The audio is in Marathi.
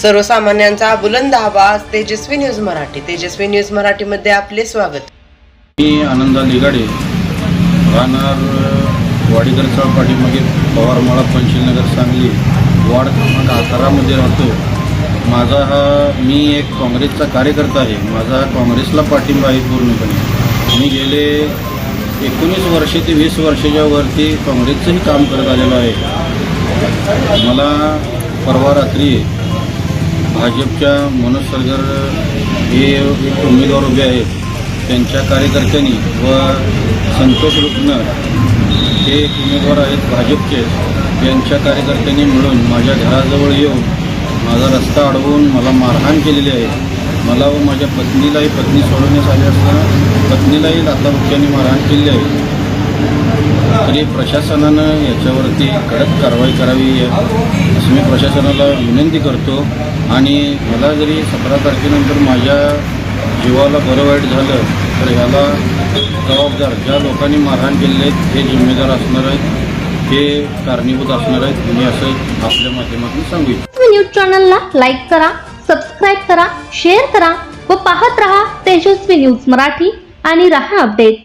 सर्वसामान्यांचा बुलंद आवाज तेजस्वी न्यूज मराठी. तेजस्वी न्यूज मराठीमध्ये आपले स्वागत. मी आनंदा निगाडे राहणार अ, वाडीकर चौपाटीमागे पवारमाळा पंचशीलनगर सांगली वार्ड क्रमांक अकरामध्ये राहतो. माझा हा मी एक काँग्रेसचा कार्यकर्ता आहे. माझा काँग्रेसला पाठिंबा आहे पूर्णपणे. मी गेले एकोणीस वर्षे ते वीस वर्षाच्या वरती काँग्रेसचंही काम करत आलेलो आहे. मला परवा रात्री भाजपच्या मनोज सरगर हे एक उमेदवार उभे आहेत. त्यांच्या कार्यकर्त्यांनी व संतोष रुग्ण हे एक उमेदवार आहेत भाजपचे. त्यांच्या कार्यकर्त्यांनी मिळून माझ्या घराजवळ येऊन माझा रस्ता अडवून मला मारहाण केलेली आहे. मला व माझ्या पत्नीलाही पत्नी सोडवण्यात आली असताना पत्नीलाही लाताबुक्क्यांनी मारहाण केली आहे. तरी प्रशासनानं याच्यावरती कडक कारवाई करावी असं मी प्रशासनाला विनंती करतो आणि मला जरी सतरा तारखेनंतर माझ्या जीवाला बरं वाईट झालं तर ह्याला जबाबदार ज्या लोकांनी मारहाण केलेले आहेत हे जिम्मेदार असणार आहेत हे कारणीभूत असणार आहेत मी असं आपल्या माध्यमातून सांगू इच्छितो. न्यूज चॅनलला लाईक करा सबस्क्राईब करा शेअर करा व पाहत रहा तेजस्वी न्यूज मराठी आणि रहा अपडेट